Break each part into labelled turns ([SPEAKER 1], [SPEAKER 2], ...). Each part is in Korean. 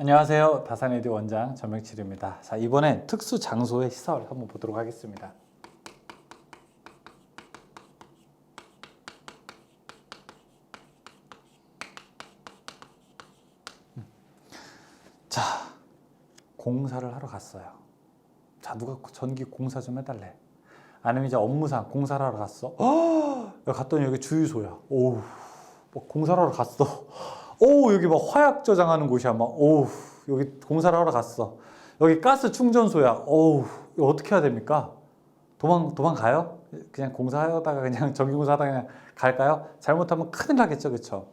[SPEAKER 1] 안녕하세요. 다산에디 원장 전명칠입니다. 자, 이번엔 특수 장소의 시설 한번 보도록 하겠습니다. 음. 자, 공사를 하러 갔어요. 자, 누가 전기 공사 좀 해달래. 아니면 이제 업무상 공사를 하러 갔어. 어! 갔더니 여기 주유소야. 오우, 뭐 공사를 하러 갔어. 오 여기 막 화약 저장하는 곳이야. 막 오우 여기 공사를 하러 갔어. 여기 가스 충전소야. 이거 어떻게 해야 됩니까? 도망 도망가요? 그냥 공사하다가 그냥 전기공사 하다가 그냥 갈까요? 잘못하면 큰일 나겠죠 그렇죠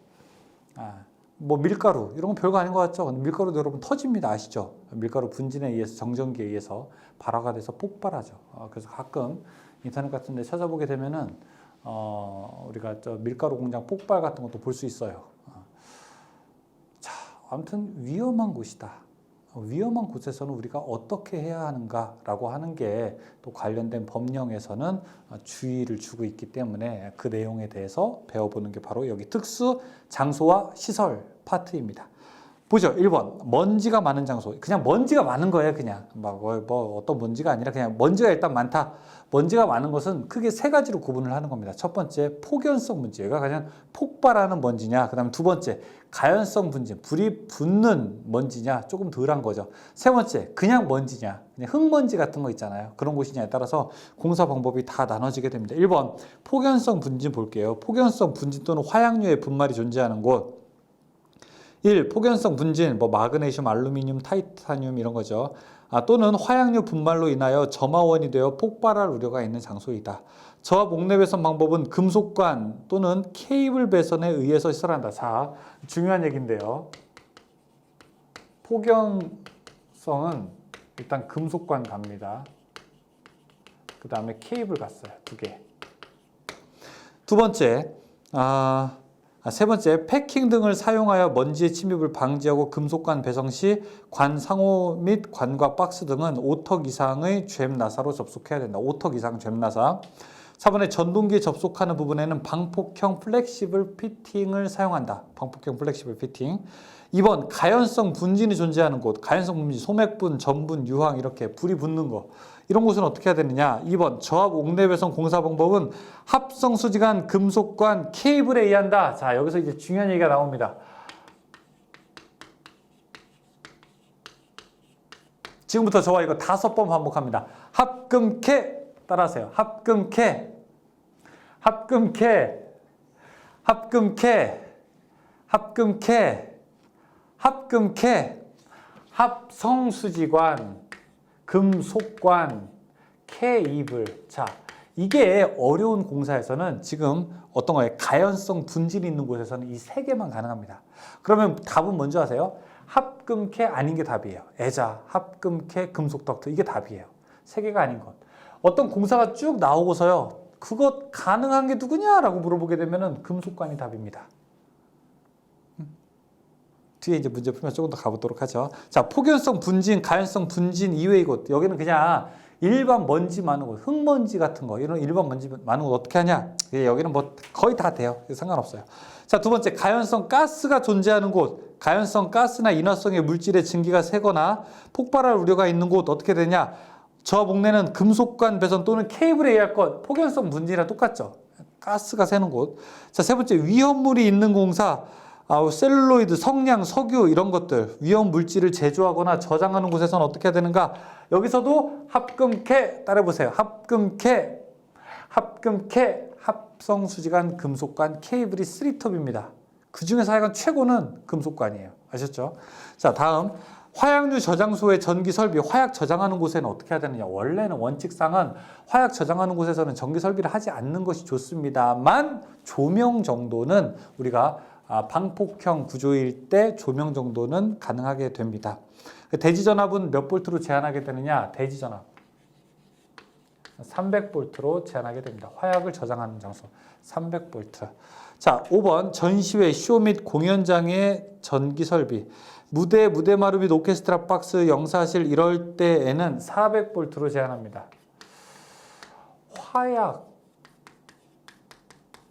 [SPEAKER 1] 아뭐 밀가루 이런 건 별거 아닌 것 같죠? 근데 밀가루도 여러분 터집니다. 아시죠? 밀가루 분진에 의해서 정전기에 의해서 발화가 돼서 폭발하죠. 어, 그래서 가끔 인터넷 같은 데 찾아보게 되면은 어 우리가 저 밀가루 공장 폭발 같은 것도 볼 수 있어요 아무튼 위험한 곳이다. 위험한 곳에서는 우리가 어떻게 해야 하는가라고 하는 게 또 관련된 법령에서는 주의를 주고 있기 때문에 그 내용에 대해서 배워보는 게 바로 여기 특수 장소와 시설 파트입니다. 보죠. 1번. 먼지가 많은 장소. 그냥 먼지가 많은 거예요. 그냥. 막, 뭐, 뭐 어떤 먼지가 아니라 그냥 먼지가 일단 많다. 먼지가 많은 것은 크게 세 가지로 구분을 하는 겁니다. 첫 번째, 폭연성 문제. 얘가 그냥 폭발하는 먼지냐. 그 다음에 두 번째, 가연성 분진. 불이 붙는 먼지냐. 조금 덜한 거죠. 세 번째, 그냥 먼지냐. 그냥 흙먼지 같은 거 있잖아요. 그런 곳이냐에 따라서 공사 방법이 다 나눠지게 됩니다. 1번, 폭연성 분진 볼게요. 폭연성 분진 또는 화약류의 분말이 존재하는 곳. 1. 폭연성 분진, 뭐 마그네슘, 알루미늄, 타이타늄 이런 거죠. 아, 또는 화약류 분말로 인하여 점화원이 되어 폭발할 우려가 있는 장소이다. 저압 옥내 배선 방법은 금속관 또는 케이블 배선에 의해서 시설한다. 자, 중요한 얘기인데요. 폭연성은 일단 금속관 갑니다. 그 다음에 케이블 갔어요. 두 개. 두 번째, 아, 아, 세 번째, 패킹 등을 사용하여 먼지의 침입을 방지하고 금속관 배성 시 관 상호 및 관과 박스 등은 5턱 이상의 죬 나사로 접속해야 된다. 5턱 이상 죬 나사. 4번에 전동기에 접속하는 부분에는 방폭형 플렉시블 피팅을 사용한다. 방폭형 플렉시블 피팅. 2번 가연성 분진이 존재하는 곳. 가연성 분진, 소맥분, 전분, 유황 이렇게 불이 붙는 거. 이런 곳은 어떻게 해야 되느냐? 2번 저압 옥내배선 공사 방법은 합성 수지간 금속관 케이블에 의한다. 자, 여기서 이제 중요한 얘기가 나옵니다. 지금부터 저와 이거 다섯 번 반복합니다. 합금캐 따라하세요. 합금캐 합금캐 합금캐 합금캐 합금캐 합성수지관 금속관, 케이블. 자, 이게 어려운 공사에서는 지금 어떤 거에 가연성 분질이 있는 곳에서는 이 세 개만 가능합니다. 그러면 답은 먼저 하세요. 합금캐 아닌 게 답이에요. 애자, 합금캐, 금속덕트 이게 답이에요. 세 개가 아닌 것. 어떤 공사가 쭉 나오고서요. 그것 가능한 게 누구냐라고 물어보게 되면은 금속관이 답입니다. 뒤에 이제 문제 풀면 조금 더 가보도록 하죠. 자, 폭연성 분진, 가연성 분진 이외의 곳. 여기는 그냥 일반 먼지 많은 곳, 흙먼지 같은 거, 이런 일반 먼지 많은 곳 어떻게 하냐? 예, 여기는 뭐 거의 다 돼요. 상관없어요. 자, 두 번째, 가연성 가스가 존재하는 곳. 가연성 가스나 인화성의 물질의 증기가 새거나 폭발할 우려가 있는 곳 어떻게 되냐? 저 목내는 금속관 배선 또는 케이블에 의할 것, 폭연성 분진이랑 똑같죠. 가스가 새는 곳. 자, 세 번째, 위험물이 있는 공사. 아, 셀룰로이드, 성냥, 석유 이런 것들 위험 물질을 제조하거나 저장하는 곳에서는 어떻게 해야 되는가? 여기서도 합금캐 따라해보세요. 합금캐, 합금캐, 합성 수지관, 금속관, 케이블이 3톱입니다. 그 중에서 하여간 최고는 금속관이에요. 아셨죠? 자, 다음 화약류 저장소의 전기 설비, 화약 저장하는 곳에는 어떻게 해야 되느냐? 원래는 원칙상은 화약 저장하는 곳에서는 전기 설비를 하지 않는 것이 좋습니다만 조명 정도는 우리가 아, 방폭형 구조일 때 조명 정도는 가능하게 됩니다. 대지 전압은 몇 볼트로 제한하게 되느냐? 대지 전압 300볼트로 제한하게 됩니다. 화약을 저장하는 장소 300볼트. 자, 5번 전시회, 쇼 및 공연장의 전기 설비. 무대, 무대 마루 및 오케스트라 박스, 영사실 이럴 때에는 400볼트로 제한합니다. 화약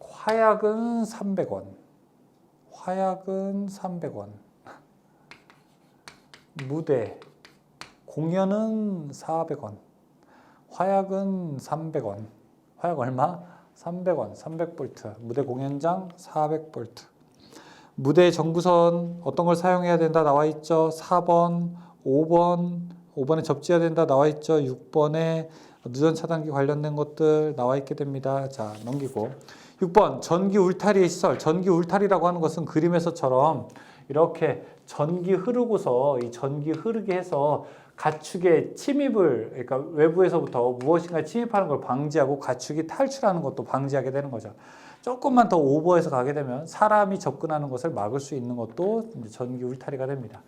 [SPEAKER 1] 화약은 300원. 화약은 300원. 무대 공연은 400원, 화약은 300원. 화약 얼마? 300원, 300볼트. 무대 공연장 400볼트. 무대 정부선 어떤 걸 사용해야 된다 나와 있죠. 4번, 5번, 5번에 접지해야 된다 나와 있죠. 6번에 누전 차단기 관련된 것들 나와 있게 됩니다. 자, 넘기고. 6번 전기 울타리의 시설. 전기 울타리라고 하는 것은 그림에서처럼 이렇게 전기 흐르고서 이 전기 흐르게 해서 가축의 침입을 그러니까 외부에서부터 무엇인가 침입하는 걸 방지하고 가축이 탈출하는 것도 방지하게 되는 거죠. 조금만 더 오버해서 가게 되면 사람이 접근하는 것을 막을 수 있는 것도 전기 울타리가 됩니다.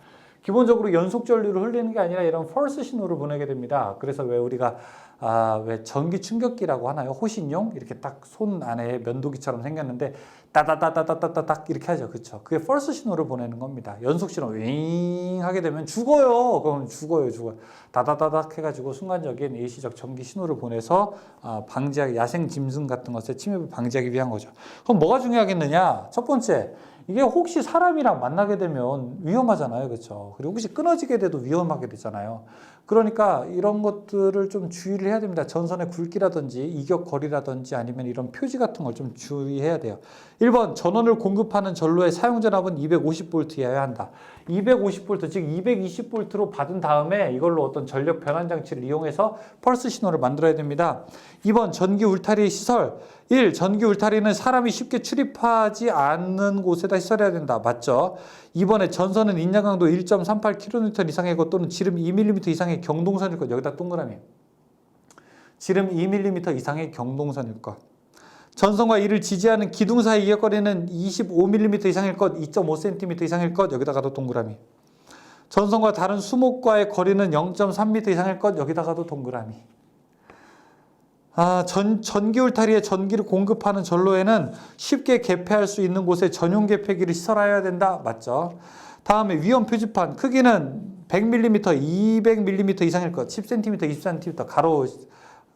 [SPEAKER 1] 기본적으로 연속 전류를 흘리는 게 아니라 이런 펄스 신호를 보내게 됩니다. 그래서 왜 우리가 아, 왜 전기 충격기라고 하나요? 호신용 이렇게 딱 손 안에 면도기처럼 생겼는데 따다다다다다닥 이렇게 하죠. 그렇죠? 그게 펄스 신호를 보내는 겁니다. 연속 신호 윙 하게 되면 죽어요. 그럼 죽어요, 죽어요. 다다다닥 해 가지고 순간적인 일시적 전기 신호를 보내서 아, 방지하기 야생 짐승 같은 것의 침입을 방지하기 위한 거죠. 그럼 뭐가 중요하겠느냐? 첫 번째 이게 혹시 사람이랑 만나게 되면 위험하잖아요. 그렇죠? 그리고 혹시 끊어지게 돼도 위험하게 되잖아요. 그러니까 이런 것들을 좀 주의를 해야 됩니다. 전선의 굵기라든지 이격거리라든지 아니면 이런 표지 같은 걸 좀 주의해야 돼요. 1번 전원을 공급하는 전로의 사용 전압은 250V여야 한다. 250V 즉 220V로 받은 다음에 이걸로 어떤 전력 변환 장치를 이용해서 펄스 신호를 만들어야 됩니다. 2번 전기 울타리 시설 1. 전기 울타리는 사람이 쉽게 출입하지 않는 곳에다 시설해야 된다. 맞죠? 2번에 전선은 인양 강도 1.38kN 이상의 것 또는 지름 2mm 이상의 경동선일 것. 여기다 동그라미. 지름 2mm 이상의 경동선일 것. 전선과 이를 지지하는 기둥 사이 이격거리는 25mm 이상일 것, 2.5cm 이상일 것, 여기다가도 동그라미. 전선과 다른 수목과의 거리는 0.3m 이상일 것, 여기다가도 동그라미. 아, 전, 전기 울타리에 전기를 공급하는 전로에는 쉽게 개폐할 수 있는 곳에 전용 개폐기를 시설해야 된다. 맞죠? 다음에 위험 표지판 크기는 100mm, 200mm 이상일 것, 10cm, 20cm 가로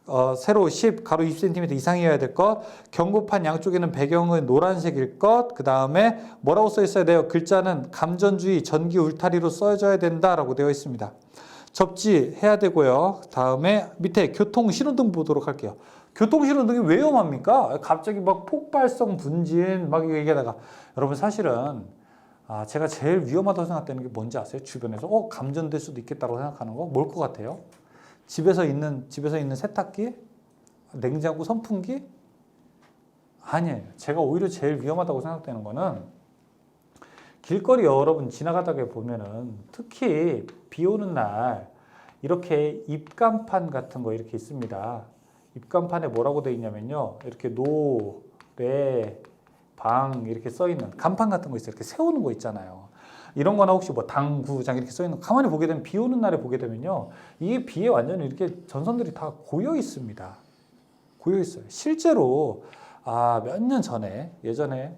[SPEAKER 1] 어, 세로 10, 가로 20cm 이상이어야 될 것, 경고판 양쪽에는 배경은 노란색일 것, 그 다음에 뭐라고 써 있어야 돼요? 글자는 감전주의 전기 울타리로 써져야 된다라고 되어 있습니다. 접지해야 되고요. 다음에 밑에 교통 신호등 보도록 할게요. 교통 신호등이 왜 위험합니까? 갑자기 막 폭발성 분진 막 얘기하다가 여러분 사실은 아, 제가 제일 위험하다고 생각되는 게 뭔지 아세요? 주변에서 어 감전될 수도 있겠다고 생각하는 거 뭘 것 같아요? 집에서 있는 집에서 있는 세탁기, 냉장고, 선풍기 아니에요. 제가 오히려 제일 위험하다고 생각되는 거는 길거리 여러분 지나가다가 보면은 특히 비 오는 날 이렇게 입간판 같은 거 이렇게 있습니다. 입간판에 뭐라고 되어 있냐면요. 이렇게 노, 레, 방 이렇게 써 있는 간판 같은 거 있어요. 이렇게 세우는 거 있잖아요. 이런 거나 혹시 뭐 당구장 이렇게 써 있는 거 가만히 보게 되면 비 오는 날에 보게 되면요. 이게 비에 완전히 이렇게 전선들이 다 고여 있습니다. 고여 있어요. 실제로 아, 몇 년 전에 예전에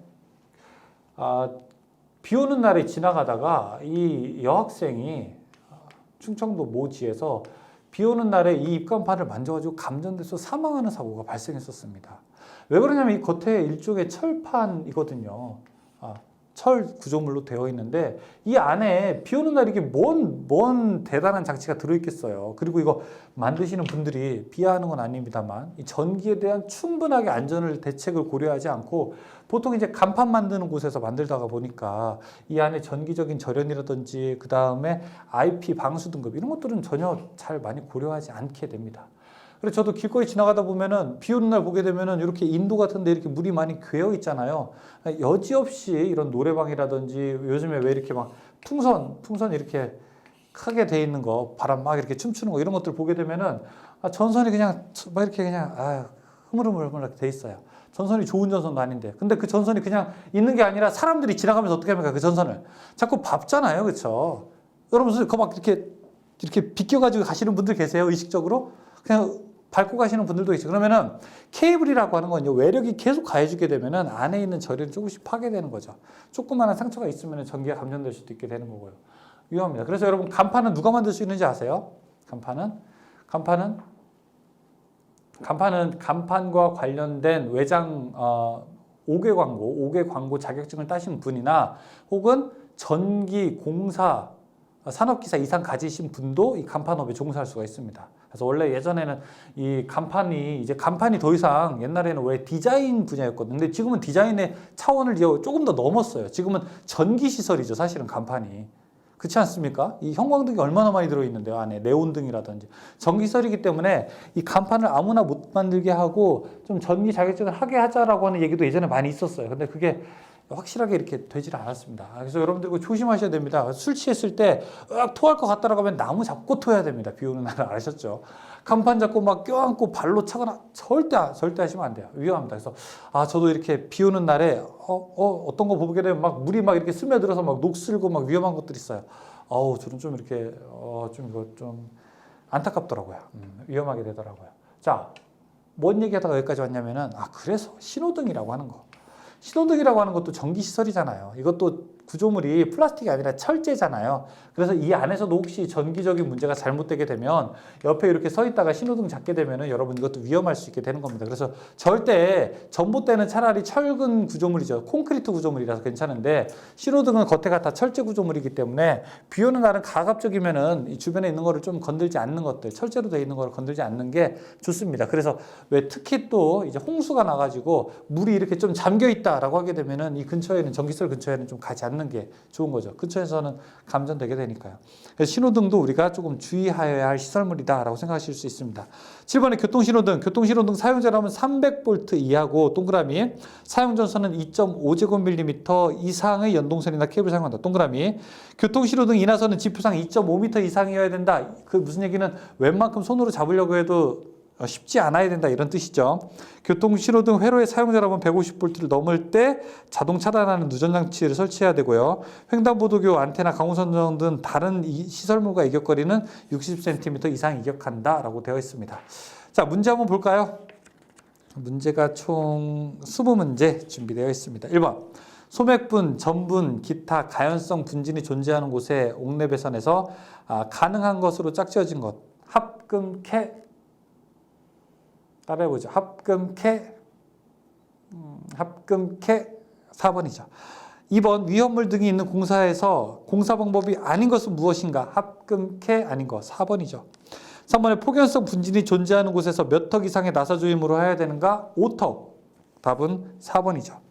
[SPEAKER 1] 아, 비 오는 날에 지나가다가 이 여학생이 충청도 모지에서 비 오는 날에 이 입간판을 만져가지고 감전돼서 사망하는 사고가 발생했었습니다. 왜 그러냐면 이 겉에 일종의 철판이거든요. 아, 철 구조물로 되어 있는데 이 안에 비 오는 날 이게 뭔, 뭔 대단한 장치가 들어있겠어요. 그리고 이거 만드시는 분들이 비하하는 건 아닙니다만 이 전기에 대한 충분하게 안전을 대책을 고려하지 않고 보통 이제 간판 만드는 곳에서 만들다가 보니까 이 안에 전기적인 절연이라든지 그 다음에 IP 방수 등급 이런 것들은 전혀 잘 많이 고려하지 않게 됩니다. 그래서 저도 길거리 지나가다 보면은 비 오는 날 보게 되면은 이렇게 인도 같은데 이렇게 물이 많이 괴어 있잖아요. 여지없이 이런 노래방이라든지 요즘에 왜 이렇게 막 풍선, 풍선 이렇게 크게 돼 있는 거, 바람 막 이렇게 춤추는 거 이런 것들 보게 되면은 아, 전선이 그냥 막 이렇게 그냥 아, 흐물흐물흐물하게 돼 있어요. 전선이 좋은 전선도 아닌데. 근데 그 전선이 그냥 있는 게 아니라 사람들이 지나가면서 어떻게 합니까? 그 전선을. 자꾸 밟잖아요. 그렇죠? 여러분, 그거 막 이렇게 이렇게 비껴가지고 가시는 분들 계세요. 의식적으로. 그냥 밟고 가시는 분들도 있어요. 그러면은 케이블이라고 하는 건요, 외력이 계속 가해주게 되면은 안에 있는 절연이 조금씩 파괴되는 거죠. 조그마한 상처가 있으면 전기가 감전될 수도 있게 되는 거고요. 위험합니다. 그래서 여러분, 간판은 누가 만들 수 있는지 아세요? 간판은? 간판은? 간판은 간판과 관련된 외장, 어, 5개 광고, 5개 광고 자격증을 따신 분이나 혹은 전기 공사 산업기사 이상 가지신 분도 이 간판업에 종사할 수가 있습니다. 그래서 원래 예전에는 이 간판이 이제 간판이 더 이상 옛날에는 왜 디자인 분야였거든요. 근데 지금은 디자인의 차원을 조금 더 넘었어요. 지금은 전기 시설이죠. 사실은 간판이. 그렇지 않습니까? 이 형광등이 얼마나 많이 들어있는데요. 안에 네온등이라든지 전기시설이기 때문에 이 간판을 아무나 못 만들게 하고 좀 전기 자격증을 하게 하자라고 하는 얘기도 예전에 많이 있었어요. 근데 그게 확실하게 이렇게 되질 않았습니다. 그래서 여러분들 이거 조심하셔야 됩니다. 술 취했을 때 으악 토할 것 같다라고 하면 나무 잡고 토해야 됩니다. 비 오는 날 아셨죠? 간판 잡고 막 껴안고 발로 차거나 절대 절대 하시면 안 돼요. 위험합니다. 그래서 아 저도 이렇게 비 오는 날에 어, 어 어떤 거 보게 되면 막 물이 막 이렇게 스며들어서 막 녹슬고 막 위험한 것들이 있어요. 어우 저는 좀 이렇게 어 좀 이거 좀 안타깝더라고요. 음, 위험하게 되더라고요. 자, 뭔 얘기하다가 여기까지 왔냐면은 아 그래서 신호등이라고 하는 거. 신호등이라고 하는 것도 전기 시설이잖아요. 이것도 구조물이 플라스틱이 아니라 철제잖아요. 그래서 이 안에서도 혹시 전기적인 문제가 잘못되게 되면 옆에 이렇게 서 있다가 신호등 잡게 되면은 여러분 이것도 위험할 수 있게 되는 겁니다. 그래서 절대 전봇대는 차라리 철근 구조물이죠. 콘크리트 구조물이라서 괜찮은데 신호등은 겉에가 다 철제 구조물이기 때문에 비 오는 날은 가급적이면은 이 주변에 있는 거를 좀 건들지 않는 것들, 철제로 되어 있는 거를 건들지 않는 게 좋습니다. 그래서 왜 특히 또 이제 홍수가 나가지고 물이 이렇게 좀 잠겨 있다라고 하게 되면은 이 근처에는 전기시설 근처에는 좀 가지 않는 게 좋은 거죠. 근처에서는 감전되게 되니까요. 신호등도 우리가 조금 주의하여야 할 시설물이다라고 생각하실 수 있습니다. 7번에 교통신호등, 교통신호등 사용자라면 300V 이하고 동그라미, 사용 전선은 2.5제곱밀리미터 이상의 연동선이나 케이블 사용한다. 동그라미, 교통신호등 인하선은 지표상 2.5m 이상이어야 된다. 그 무슨 얘기는 웬만큼 손으로 잡으려고 해도 어, 쉽지 않아야 된다 이런 뜻이죠. 교통신호등 회로의 사용자라면 150V를 넘을 때 자동 차단하는 누전 장치를 설치해야 되고요. 횡단보도교 안테나 강우선 등 다른 이 시설물과 이격거리는 60cm 이상 이격한다라고 되어 있습니다. 자 문제 한번 볼까요? 문제가 총 20문제 준비되어 있습니다. 1번 소맥분, 전분, 기타 가연성 분진이 존재하는 곳에 옥내 배선에서 아, 가능한 것으로 짝지어진 것 합금캐 따라해보죠. 합금캐, 음, 합금캐 4번이죠. 2번 위험물 등이 있는 공사에서 공사 방법이 아닌 것은 무엇인가? 합금캐 아닌 것 4번이죠. 3번에 폭연성 분진이 존재하는 곳에서 몇 턱 이상의 나사 조임으로 해야 되는가? 5턱. 답은 4번이죠.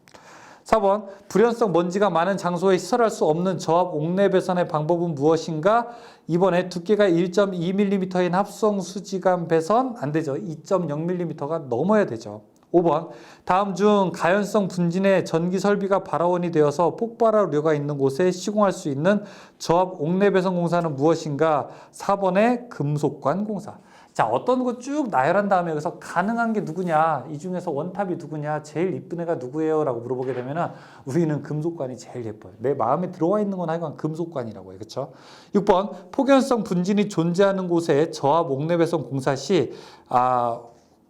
[SPEAKER 1] 4번 불연성 먼지가 많은 장소에 시설할 수 없는 저압 옥내 배선의 방법은 무엇인가? 이번에 두께가 1.2mm인 합성 수지감 배선 안 되죠. 2.0mm가 넘어야 되죠. 5번 다음 중 가연성 분진의 전기 설비가 발화원이 되어서 폭발할 우려가 있는 곳에 시공할 수 있는 저압 옥내 배선 공사는 무엇인가? 4번의 금속관 공사. 자, 어떤 거 쭉 나열한 다음에 여기서 가능한 게 누구냐, 이 중에서 원탑이 누구냐, 제일 이쁜 애가 누구예요? 라고 물어보게 되면은 우리는 금속관이 제일 예뻐요. 내 마음에 들어와 있는 건 하여간 금속관이라고 해요. 그쵸? 6번, 폭연성 분진이 존재하는 곳에 저압 옥내 배선 공사 시, 아,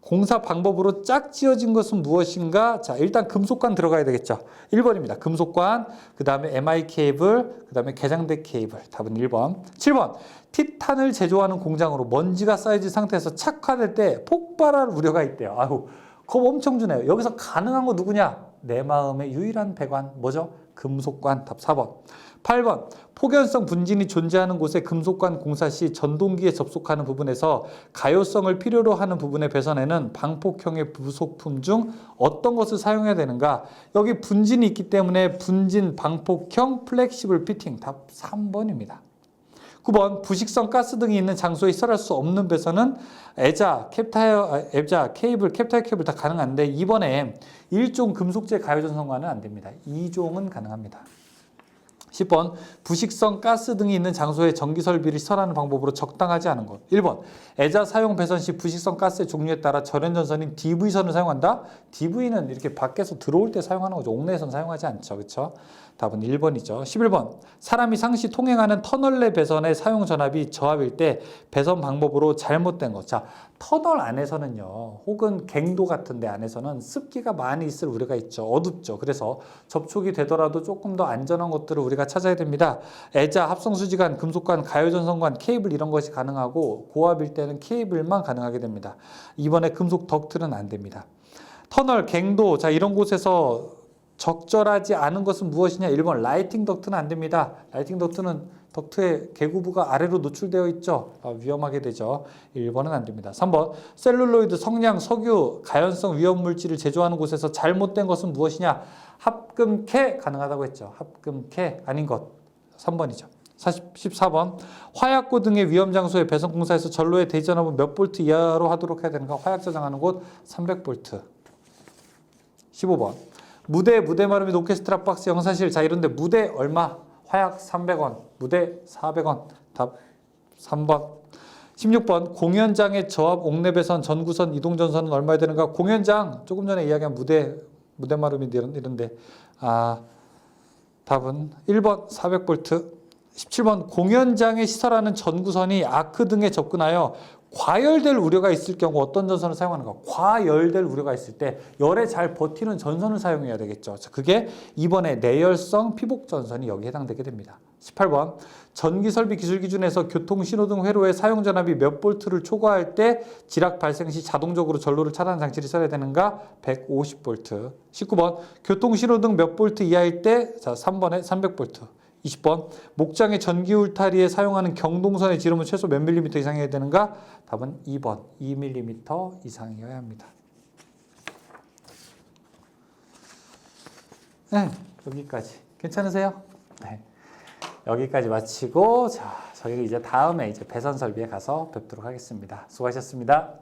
[SPEAKER 1] 공사 방법으로 짝 지어진 것은 무엇인가? 자, 일단 금속관 들어가야 되겠죠. 1번입니다. 금속관, 그 다음에 MI 케이블, 그 다음에 개장대 케이블. 답은 1번. 7번. 티탄을 제조하는 공장으로 먼지가 쌓여진 상태에서 착화될 때 폭발할 우려가 있대요. 아유, 겁 엄청 주네요. 여기서 가능한 거 누구냐? 내 마음의 유일한 배관. 뭐죠? 금속관. 답 4번. 8번. 폭연성 분진이 존재하는 곳에 금속관 공사 시 전동기에 접속하는 부분에서 가요성을 필요로 하는 부분의 배선에는 방폭형의 부속품 중 어떤 것을 사용해야 되는가? 여기 분진이 있기 때문에 분진 방폭형 플렉시블 피팅. 답 3번입니다. 9번 부식성 가스 등이 있는 장소에 시설할 수 없는 배선은 애자, 캡타이어, 애자, 케이블, 캡타이어 케이블 다 가능한데 이번에 1종 금속재 가요전선과는 안 됩니다. 2종은 가능합니다. 10번 부식성 가스 등이 있는 장소에 전기 설비를 시설하는 방법으로 적당하지 않은 것. 1번 애자 사용 배선 시 부식성 가스의 종류에 따라 절연 전선인 DV선을 사용한다. DV는 이렇게 밖에서 들어올 때 사용하는 거죠. 옥내에서는 사용하지 않죠. 그렇죠? 답은 1번이죠. 11번 사람이 상시 통행하는 터널 내 배선의 사용 전압이 저압일 때 배선 방법으로 잘못된 것. 자, 터널 안에서는요. 혹은 갱도 같은 데 안에서는 습기가 많이 있을 우려가 있죠. 어둡죠. 그래서 접촉이 되더라도 조금 더 안전한 것들을 우리가 찾아야 됩니다. 애자, 합성수지관, 금속관, 가요전선관, 케이블 이런 것이 가능하고 고압일 때는 케이블만 가능하게 됩니다. 이번에 금속 덕트는 안 됩니다. 터널, 갱도 자 이런 곳에서 적절하지 않은 것은 무엇이냐? 1번 라이팅 덕트는 안 됩니다. 라이팅 덕트는 덕트의 개구부가 아래로 노출되어 있죠. 아, 위험하게 되죠. 1번은 안 됩니다. 3번 셀룰로이드, 성냥, 석유, 가연성 위험 물질을 제조하는 곳에서 잘못된 것은 무엇이냐? 합금캐 가능하다고 했죠. 합금캐 아닌 것. 3번이죠. 14번 화약고 등의 위험 장소의 배선 공사에서 전로의 대전압은 몇 볼트 이하로 하도록 해야 되는가? 화약 저장하는 곳 300볼트. 15번 무대 무대 마름이 오케스트라 박스 영사실 자 이런데 무대 얼마? 화약 300원, 무대 400원. 답 3번. 16번 공연장의 저압 옥내배선 전구선 이동 전선은 얼마에 되는가? 공연장 조금 전에 이야기한 무대 무대 마름이 이런 이런데 아 답은 1번 400볼트. 17번 공연장에 시설하는 전구선이 아크 등에 접근하여 과열될 우려가 있을 경우 어떤 전선을 사용하는가? 과열될 우려가 있을 때 열에 잘 버티는 전선을 사용해야 되겠죠. 자, 그게 이번에 내열성 피복 전선이 여기 해당되게 됩니다. 18번 전기 설비 기술 기준에서 교통 신호등 회로의 사용 전압이 몇 볼트를 초과할 때 지락 발생 시 자동적으로 전로를 차단하는 장치를 써야 되는가? 150 볼트. 19번 교통 신호등 몇 볼트 이하일 때 자, 3번에 300 볼트. 20번 목장의 전기 울타리에 사용하는 경동선의 지름은 최소 몇 밀리미터 이상이어야 되는가? 답은 2번 2밀리미터 이상이어야 합니다. 네, 여기까지 괜찮으세요? 네. 여기까지 마치고 자, 저희는 이제 다음에 이제 배선 설비에 가서 뵙도록 하겠습니다. 수고하셨습니다.